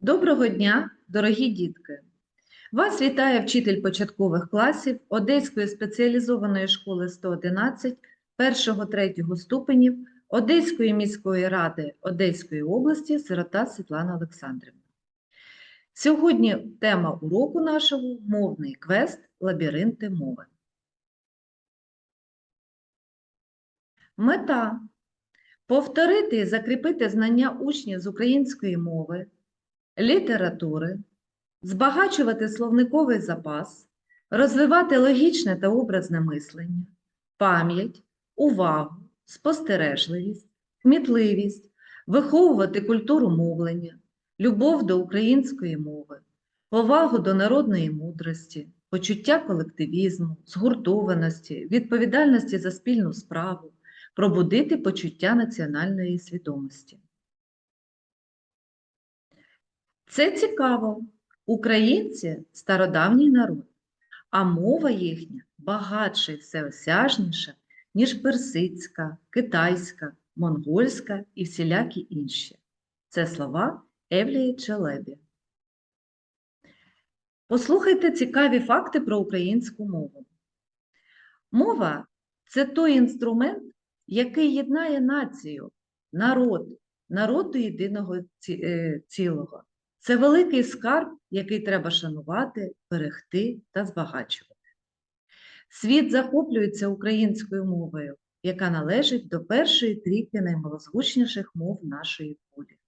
Доброго дня, дорогі дітки! Вас вітає вчитель початкових класів Одеської спеціалізованої школи 111 1-3 ступенів Одеської міської ради Одеської області Сирота Світлана Олександрівна. Сьогодні тема уроку нашого мовний квест Лабіринти мови. Мета повторити і закріпити знання учнів з української мови, літератури, збагачувати словниковий запас, розвивати логічне та образне мислення, пам'ять, увагу, спостережливість, кмітливість, виховувати культуру мовлення, любов до української мови, повагу до народної мудрості, почуття колективізму, згуртованості, відповідальності за спільну справу, пробудити почуття національної свідомості. Це цікаво. Українці стародавній народ, а мова їхня багатша і всеосяжніша, ніж персидська, китайська, монгольська і всілякі інші. Це слова Евлії Челебі. Послухайте цікаві факти про українську мову. Мова це той інструмент, який єднає націю, народ, народ до єдиного е, цілого. Це великий скарб, який треба шанувати, берегти та збагачувати. Світ захоплюється українською мовою, яка належить до першої трійки наймалозвучніших мов нашої кулі.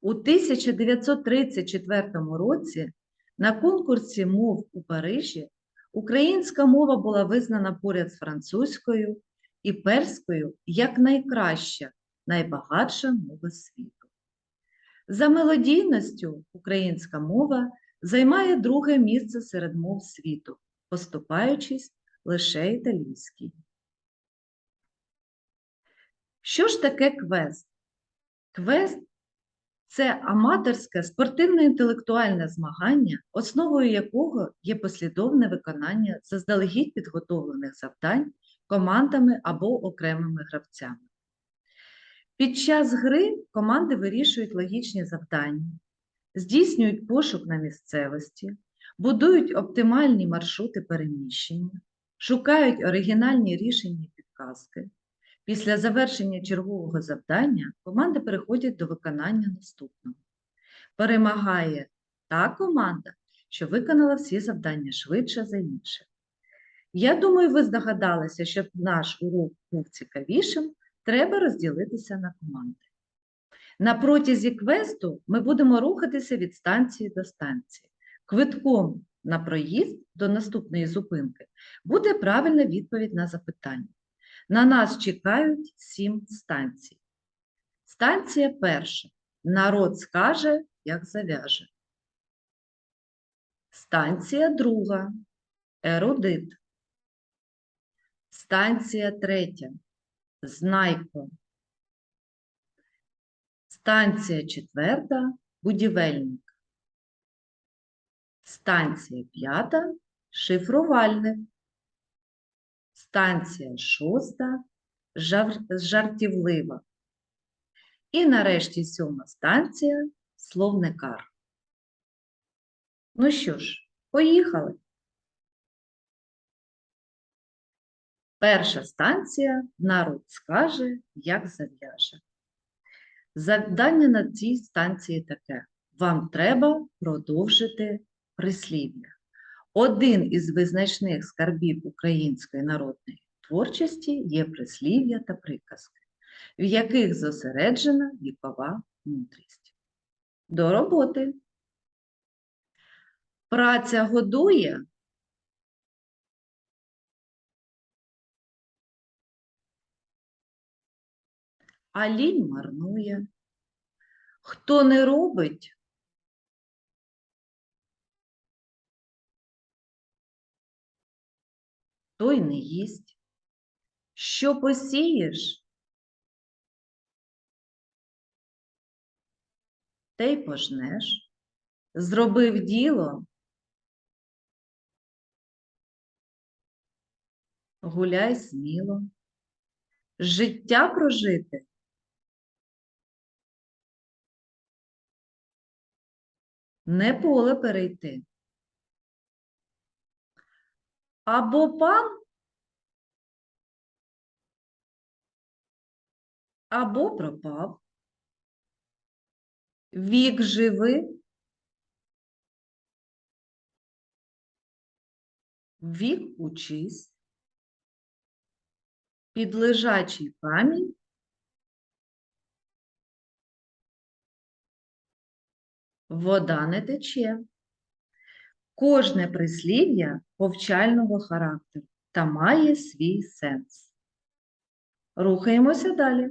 У 1934 році на конкурсі мов у Парижі українська мова була визнана поряд з французькою і перською як найкраща, найбагатша мова світу. За мелодійністю українська мова займає друге місце серед мов світу, поступаючись лише італійській. Що ж таке квест? Квест це аматорське спортивно-інтелектуальне змагання, основою якого є послідовне виконання заздалегідь підготовлених завдань командами або окремими гравцями. Під час гри команди вирішують логічні завдання, здійснюють пошук на місцевості, будують оптимальні маршрути переміщення, шукають оригінальні рішення і підказки. Після завершення чергового завдання команди переходять до виконання наступного. Перемагає та команда, що виконала всі завдання швидше за інших. Я думаю, ви здогадалися, щоб наш урок був цікавішим, треба розділитися на команди. На протязі квесту ми будемо рухатися від станції до станції. Квитком на проїзд до наступної зупинки буде правильна відповідь на запитання. На нас чекають сім станцій. Станція перша. Народ скаже, як зав'яже. Станція друга. Ерудит. Станція третя. Знайко. Станція четверта будівельник. Станція п'ята шифрувальник. Станція шоста жар... жартівлива. І нарешті сьома станція словникар. Ну що ж, поїхали. Перша станція народ скаже, як зав'яже. Завдання на цій станції таке. Вам треба продовжити прислів'я. Один із визначних скарбів української народної творчості є прислів'я та приказки, в яких зосереджена вікова мудрість. До роботи. Праця годує, а лінь марнує. Хто не робить, той не їсть. Що посієш, те й пожнеш. Зробив діло, гуляй сміло. Життя прожити Не поле перейти. Або пан, або пропав. Вік живи. Вік учись. Під лежачий камінь. Вода не тече. Кожне прислів'я повчального характеру та має свій сенс. Рухаємося далі.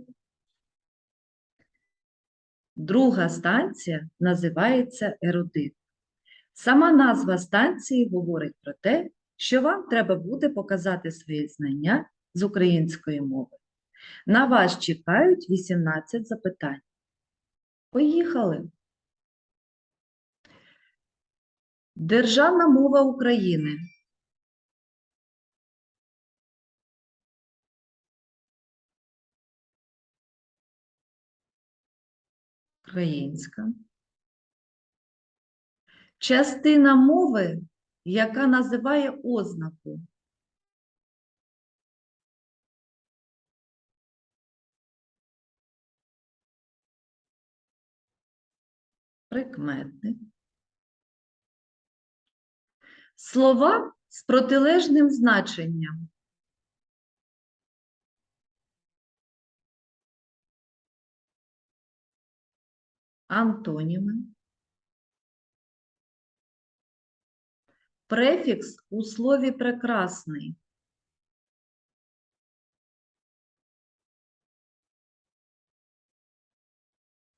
Друга станція називається ерудит. Сама назва станції говорить про те, що вам треба буде показати свої знання з української мови. На вас чекають 18 запитань. Поїхали! Державна мова України. Українська. Частина мови, яка називає ознаку. Прикметник. Слова з протилежним значенням. Антоніми. Префікс у слові прекрасний.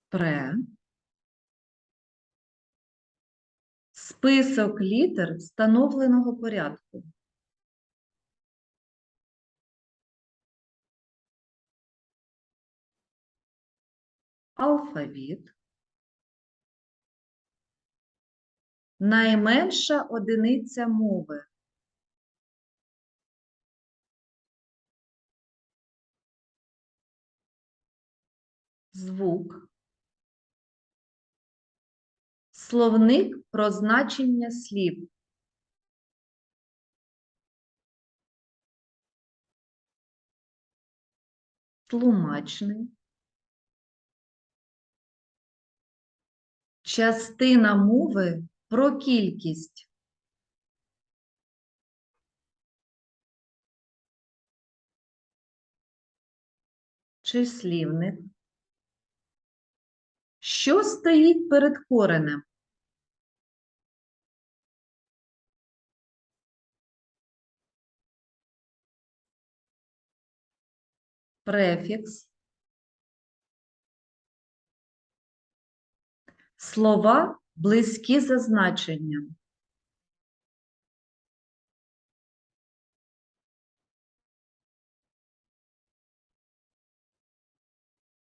Пре. Список літер встановленого порядку. Алфавіт. Найменша одиниця мови. Звук. Словник про значення слів. Тлумачний. Частина мови про кількість. Числівник. Що стоїть перед коренем? Префікс. Слова близькі за значенням.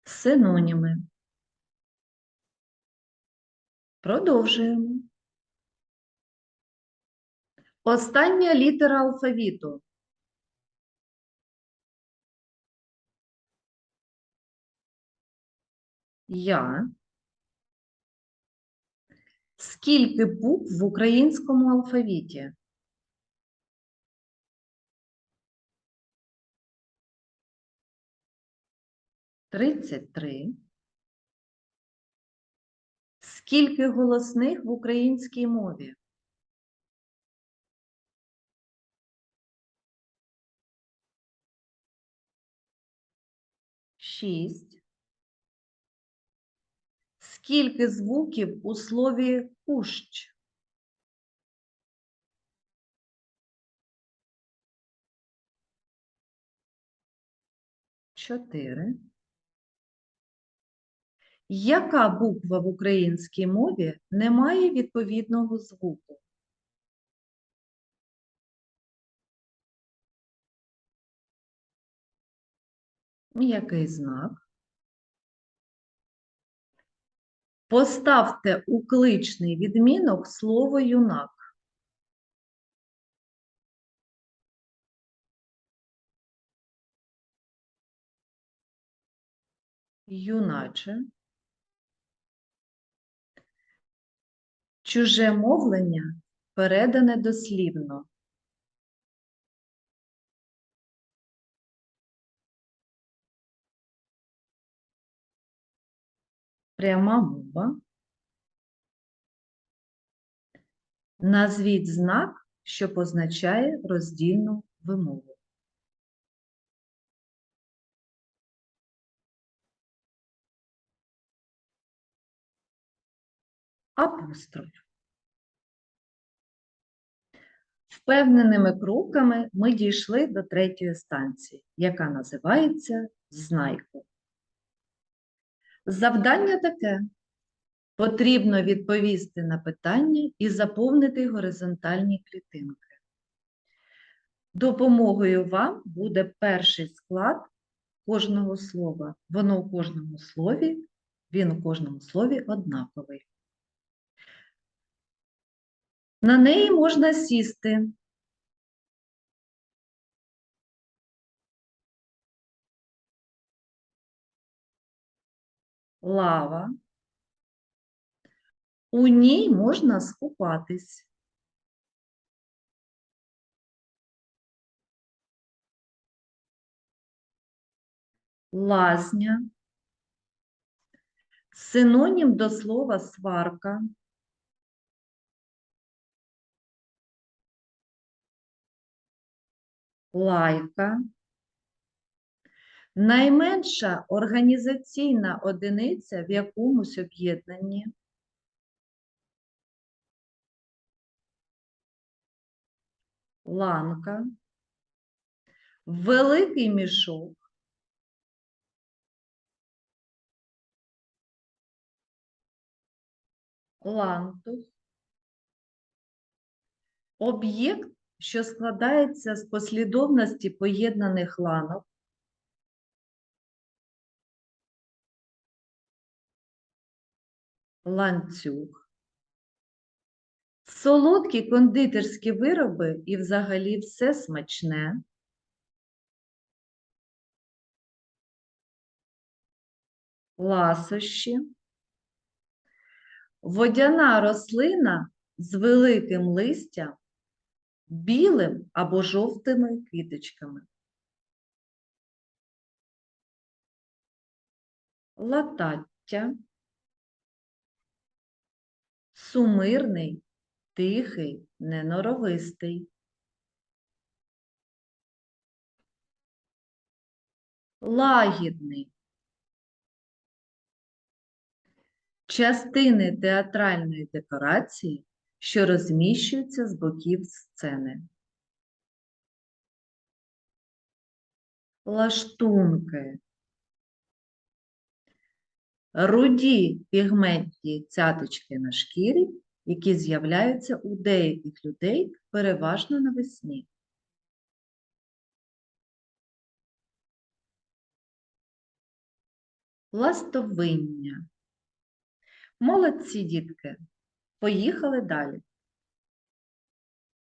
Синоніми. Продовжуємо. Остання літера алфавіту. Я. Скільки букв в українському алфавіті? Тридцять три. Скільки голосних в українській мові? Шість. Скільки звуків у слові кущ? Чотири. Яка буква в українській мові не має відповідного звуку? Який знак? Поставте у кличний відмінок слово юнак. Юначе. Чуже мовлення передане дослівно. Пряма мова. Назвіть знак, що позначає роздільну вимову. Апостроф. Впевненими кроками ми дійшли до третьої станції, яка називається Знайко. Завдання таке. Потрібно відповісти на питання і заповнити горизонтальні клітинки. Допомогою вам буде перший склад кожного слова. Воно у кожному слові, він у кожному слові однаковий. На неї можна сісти. Лава. У ній можна скупатись. Лазня. Синонім до слова сварка. Лайка. Найменша організаційна одиниця в якомусь об'єднанні. Ланка. Великий мішок. Лантух. Об'єкт, що складається з послідовності поєднаних ланок. Ланцюг. Солодкі кондитерські вироби і взагалі все смачне. Ласощі. Водяна рослина з великим листям, білим або жовтими квіточками. Латаття. Сумирний, тихий, неноровистий. Лагідний. Частини театральної декорації, що розміщуються з боків сцени. Лаштунки. Руді пігментні цяточки на шкірі, які з'являються у деяких людей переважно навесні. Ластовиння. Молодці, дітки. Поїхали далі.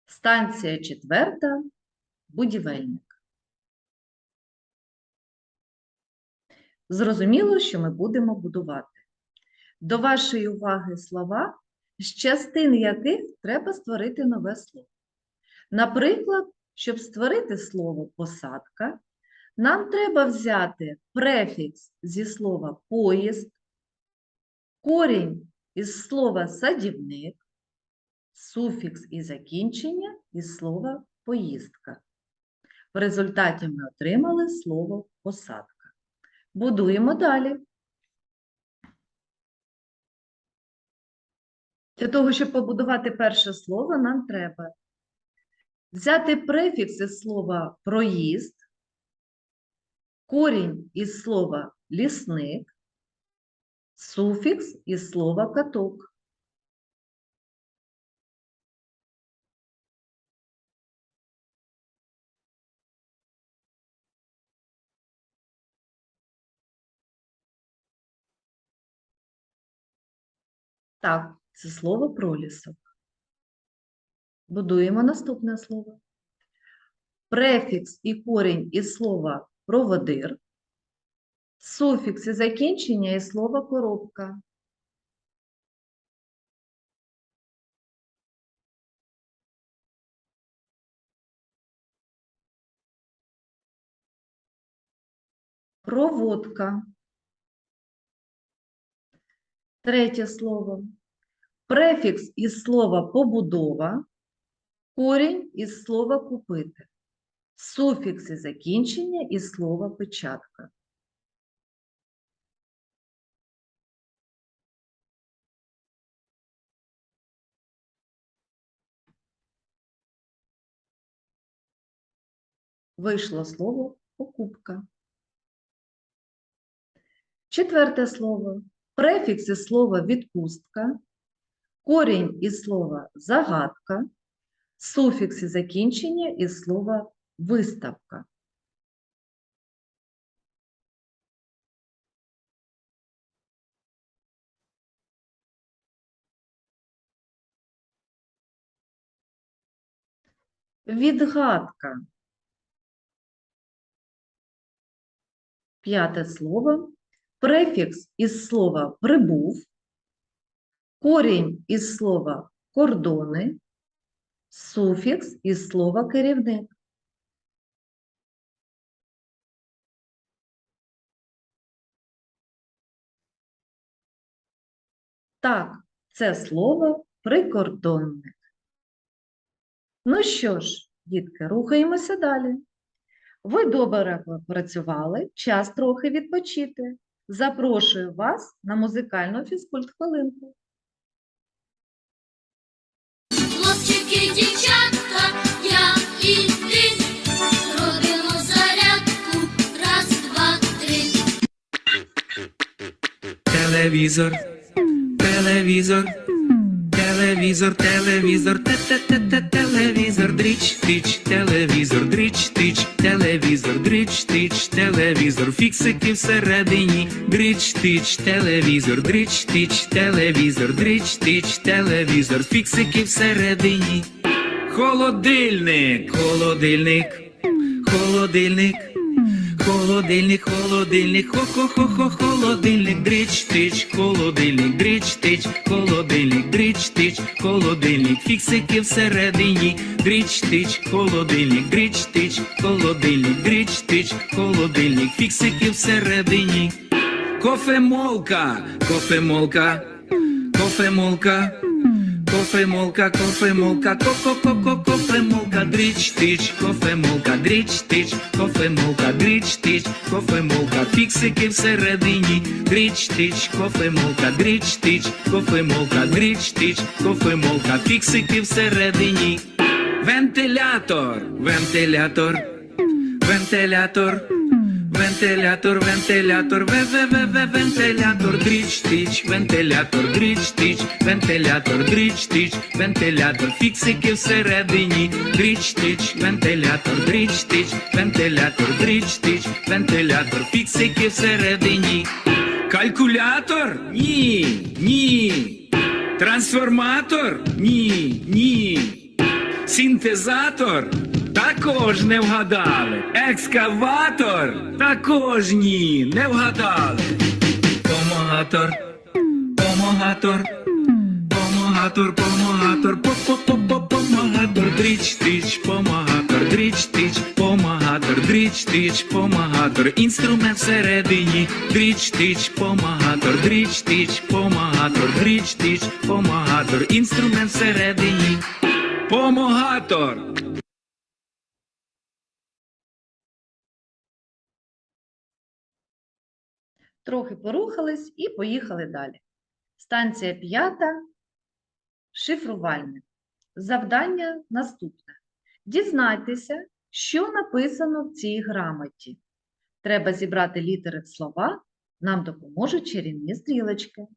Станція четверта. Будівельник. Зрозуміло, що ми будемо будувати. До вашої уваги слова, з частин яких треба створити нове слово. Наприклад, щоб створити слово посадка, нам треба взяти префікс зі слова поїзд, корінь із слова садівник, суфікс і закінчення із слова поїздка. В результаті ми отримали слово посадка. Будуємо далі. Для того, щоб побудувати перше слово, нам треба взяти префікс із слова проїзд, корінь із слова лісник, суфікс із слова каток. Так, це слово пролісок. Будуємо наступне слово. Префікс і корінь із слова проводир, суфікс і закінчення і слова коробка. Проводка. Третє слово. Префікс із слова побудова, корінь із слова купити, суфікси закінчення із слова печатка. Вийшло слово покупка. Четверте слово. Префікс із слова відпустка, корінь із слова загадка, суфікси закінчення із слова виставка. Відгадка. П'яте слово. Префікс із слова прибув, корінь із слова кордони, суфікс із слова керівник. Так, це слово прикордонник. Ну що ж, дітки, рухаємося далі. Ви добре працювали, час трохи відпочити. Запрошую вас на музикальну фізкульт-хвилинку. Хлопчики, дівчатка, я і ти робимо зарядку. Раз, два, три. Телевізор, телевізор, телевізор, телевізор, те-те-те-те, телевізор, дріч, тич, телевізор, дріч, тич, телевізор, дріч, тич, телевізор, фіксики всередині, дріч, тич, телевізор, дріч, тич, телевізор, дріч, тич, телевізор, фіксики всередині. Холодильник, холодильник, холодильник. Холодильник, холодильник, хо-хо-хо-хо, холодильник, дріч, тич, холодильник, холодильник, фіксики всередині, дріч, тич, холодильник, дріч, тич, холодильник, дріч, тич, холодильник, фіксики всередині. Кофемолка, кофемолка, кофемолка. Кофемолка, кофемолка, ко-ко-ко-ко, кофемолка, дріч, тич, кофемолка, дріч, тич, кофемолка, дріч, тич, кофемолка, фіксики всередині, дріч, тич, кофемолка, дріч, тич, кофемолка, дріч, тич, кофемолка, фіксики всередині. Вентилятор, вентилятор, вентилятор. Вентилятор, вентилятор, вентилятор, дріч, тич, вентилятор, дріч, тич, вентилятор, дріч, тич, вентилятор, фіксики всередині, дріч, тич, вентилятор, дріч, тич, вентилятор, дріч, тич, вентилятор, фіксики всередині. Калькулятор? Ні, ні. Трансформатор? Ні, ні. Синтезатор? Також не вгадали. Екскаватор? Також ні, не вгадали. Помогатор, помогатор, помогатор, помогатор, помогатор, дріч, тич, помогатор, дріч, тич, помогатор, дріч, тич, помогатор, інструмент всередині, дріч, тич, помогатор, дріч, тич, помогатор, дріч, тич, помогатор, інструмент всередині. Помогатор. Трохи порухались і поїхали далі. Станція п'ята. Шифрувальне. Завдання наступне. Дізнайтеся, що написано в цій грамоті. Треба зібрати літери в слова, нам допоможуть чарівні стрілочки.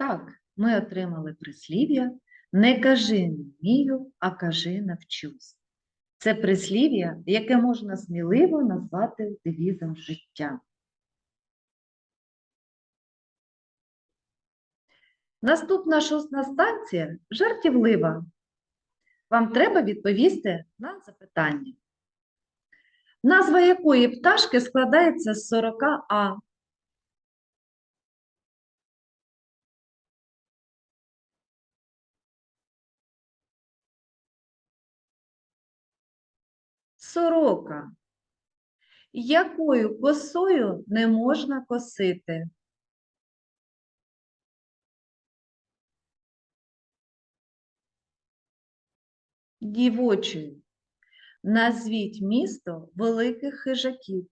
Так, ми отримали прислів'я не кажи не вмію, а кажи навчусь. Це прислів'я, яке можна сміливо назвати девізом життя. Наступна шосна станція жартівлива. Вам треба відповісти на запитання. Назва якої пташки складається з 40 А? Сорока. Якою косою не можна косити? Дівочою. Назвіть місто великих хижаків.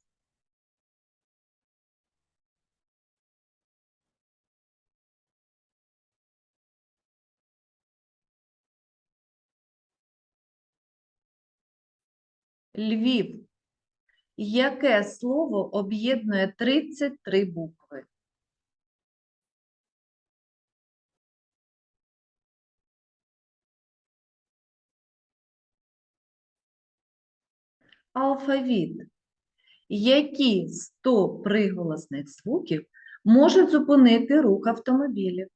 Львів. Яке слово об'єднує 33 букви? Алфавіт. Які 100 приголосних звуків можуть зупинити рух автомобілів?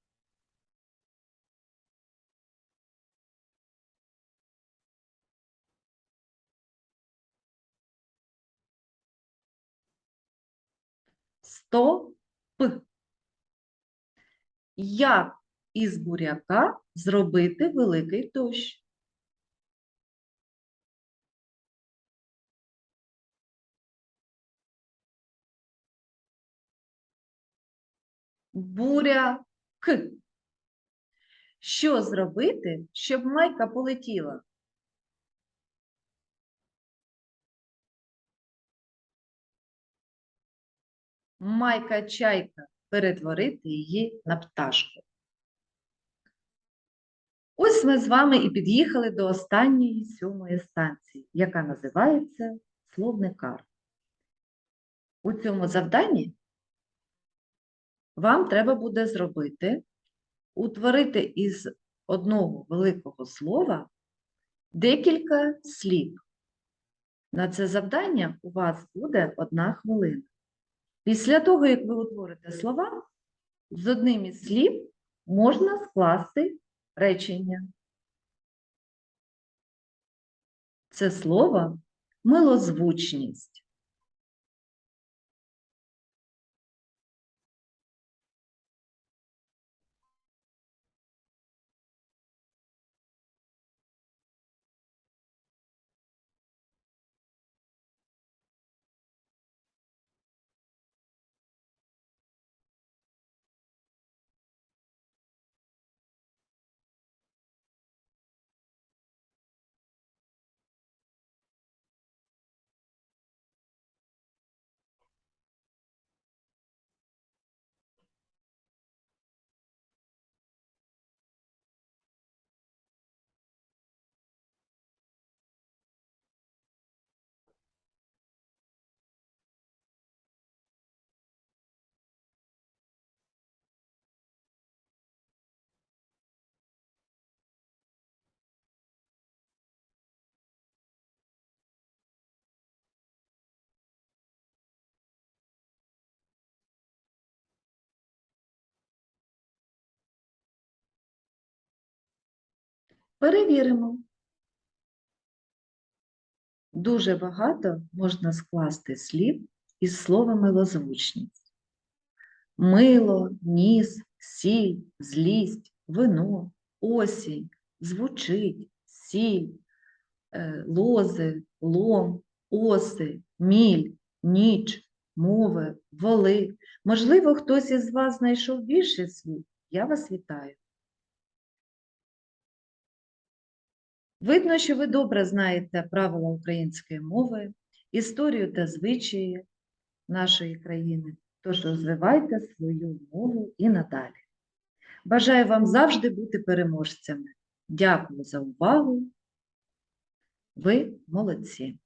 Як із буряка зробити великий дощ? Буряк. Що зробити, щоб майка полетіла? Майка чайка перетворити її на пташку. Ось ми з вами і під'їхали до останньої сьомої станції, яка називається словникар. У цьому завданні вам треба буде зробити, утворити із одного великого слова декілька слів. На це завдання у вас буде одна хвилина. Після того, як ви утворите слова, з одним із слів можна скласти речення. Це слово милозвучність. Перевіримо. Дуже багато можна скласти слів із слова милозвучність. Мило, ніс, сіль, злість, вино, осінь, звучить, сіль, е, лози, лом, оси, міль, ніч, мови, воли. Можливо, хтось із вас знайшов більше слів. Я вас вітаю. Видно, що ви добре знаєте правила української мови, історію та звичаї нашої країни, тож розвивайте свою мову і надалі. Бажаю вам завжди бути переможцями. Дякую за увагу. Ви молодці.